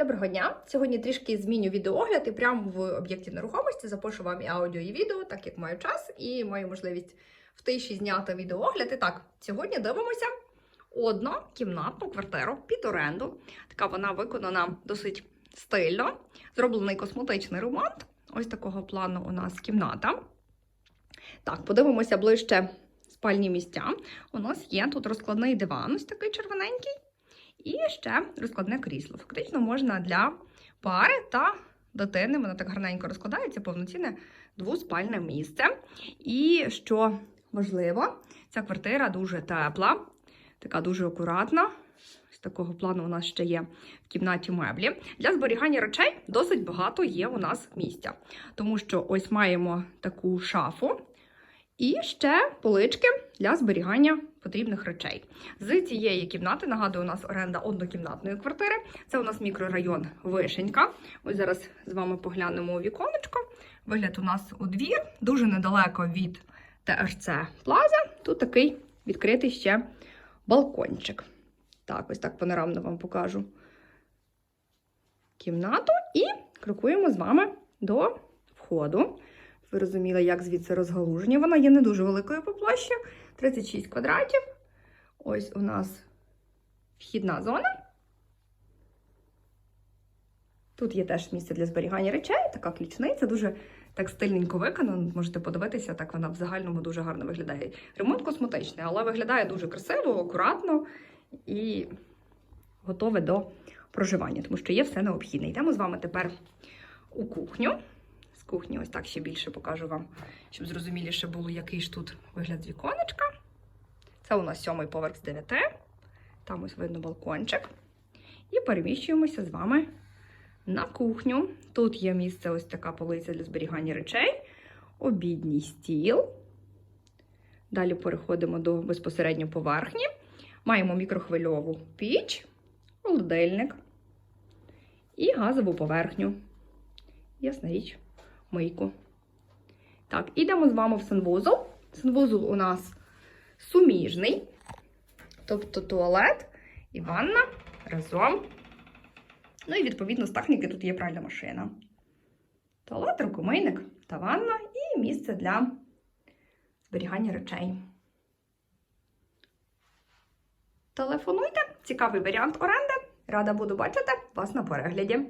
Доброго дня! Сьогодні трішки зміню відеоогляд і прямо в об'єкті нерухомості запишу вам і аудіо, і відео, так як маю час, і маю можливість в тиші зняти відеоогляд. І так, сьогодні дивимося однокімнатну квартиру під оренду. Така вона виконана досить стильно. Зроблений косметичний ремонт. Ось такого плану у нас кімната. Так, подивимося ближче спальні місця. У нас є тут розкладний диван, ось такий червоненький. І ще розкладне крісло. Фактично можна для пари та дитини. Воно так гарненько розкладається, повноцінне двоспальне місце. І що важливо, ця квартира дуже тепла, така дуже акуратна. З такого плану у нас ще є в кімнаті меблі. Для зберігання речей досить багато є у нас місця. Тому що ось маємо таку шафу. І ще полички для зберігання потрібних речей. З цієї кімнати, нагадую, у нас оренда однокімнатної квартири. Це у нас мікрорайон Вишенька. Ось зараз з вами поглянемо у віконечко. Вигляд у нас у двір, дуже недалеко від ТРЦ Плаза. Тут такий відкритий ще балкончик. Так, ось так панорамно вам покажу кімнату і крокуємо з вами до входу. Ви розуміли, як звідси розгалуження. Вона є не дуже великою по площі, 36 квадратів. Ось у нас вхідна зона. Тут є теж місце для зберігання речей, така ключниця, дуже так стильненько виконано. Можете подивитися, так вона в загальному дуже гарно виглядає. Ремонт косметичний, але виглядає дуже красиво, акуратно і готове до проживання, тому що є все необхідне. Йдемо з вами тепер у кухню кухні. Ось так ще більше покажу вам, щоб зрозуміліше було, який ж тут вигляд з віконечка. Це у нас сьомий поверх з 9. Там ось видно балкончик. І переміщуємося з вами на кухню. Тут є місце, ось така полиця для зберігання речей, обідній стіл. Далі переходимо до безпосередньо поверхні. Маємо мікрохвильову піч, холодильник і газову поверхню. Ясна річ мийку. Так, ідемо з вами в санвузол. Санвузол у нас суміжний, тобто туалет і ванна разом. Ну і відповідно з техніки тут є пральна машина. Туалет, рукомийник та ванна і місце для зберігання речей. Телефонуйте, цікавий варіант оренди. Рада буду бачити вас на перегляді.